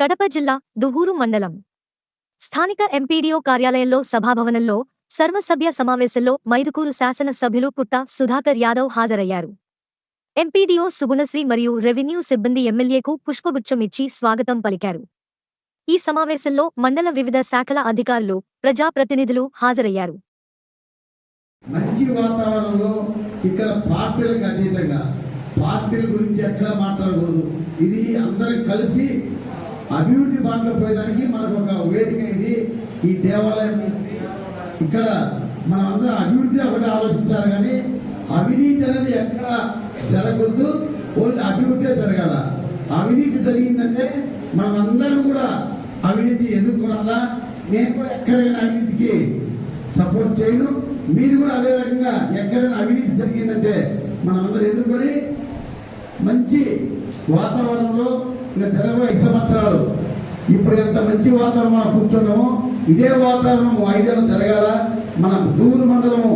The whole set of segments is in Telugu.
కడప జిల్లా దుహూరు మండలం. స్థానిక ఎంపీడీఓ కార్యాలయంలో సభాభవనంలో సర్వసభ్య సమావేశంలో మైదుకూరు శాసన సభ్యులు పుట్ట సుధాకర్ యాదవ్ హాజరయ్యారు. ఎంపీడీఓ సుగుణశ్రీ మరియు రెవెన్యూ సిబ్బంది ఎమ్మెల్యేకు పుష్పగుచ్చం ఇచ్చి స్వాగతం పలికారు. ఈ సమావేశంలో మండల వివిధ శాఖల అధికారులు ప్రజాప్రతినిధులు హాజరయ్యారు. మంచి వాతావరణంలో ఇక్కడ పార్టీలకు అతీతంగా పార్టీల గురించి ఎక్కడ మాట్లాడకూడదు. ఇది అందరం కలిసి అభివృద్ధి బాటలో పోయేదానికి మనకు ఒక వేదిక ఇది ఈ దేవాలయం ఉంది. ఇక్కడ మనం అందరం అభివృద్ధి ఒకటి ఆలోచించాలి కానీ అవినీతి అనేది ఎక్కడ జరగకూడదు. ఓన్లీ అభివృద్ధి జరగాల. అవినీతి జరిగిందంటే మనం అందరం కూడా అవినీతి ఎదుర్కొనాలా? నేను కూడా ఎక్కడైనా అవినీతికి సపోర్ట్ చేయను. మీరు కూడా అదే రకంగా ఎక్కడైనా అవినీతి జరిగిందంటే మనం అందరం ఎదుర్కొని మంచి వాతావరణంలో ఇంకా ఐదు సంవత్సరాలు. ఇప్పుడు ఎంత మంచి వాతావరణం మనం కూర్చున్నామో ఇదే వాతావరణం ఐదేళ్ళు జరగాల మన దూరు మండలము.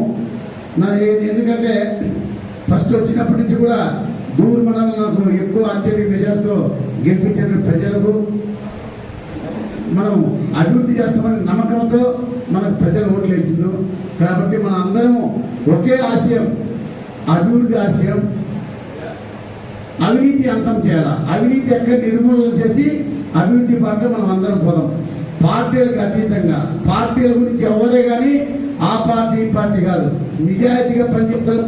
నా ఎందుకంటే ఫస్ట్ వచ్చినప్పటి నుంచి కూడా దూరు మండలం ఎక్కువ అత్యధిక మెజార్టీతో గెలిపించిన ప్రజలకు మనం అభివృద్ధి చేస్తామనే నమ్మకంతో మనకు ప్రజలు ఓట్లు వేసిండ్రు. కాబట్టి మన అందరము ఒకే ఆశయం అభివృద్ధి ఆశయం అవినీతి అంతం చేయాలి? అవినీతి ఎక్కడ నిర్మూలన చేసి అభివృద్ధి పార్టీ మనం అందరం పోదాం. పార్టీలకు అతీతంగా పార్టీల గురించి ఎవరే కానీ ఆ పార్టీ ఈ పార్టీ కాదు. నిజాయితీగా పనిచేస్తున్న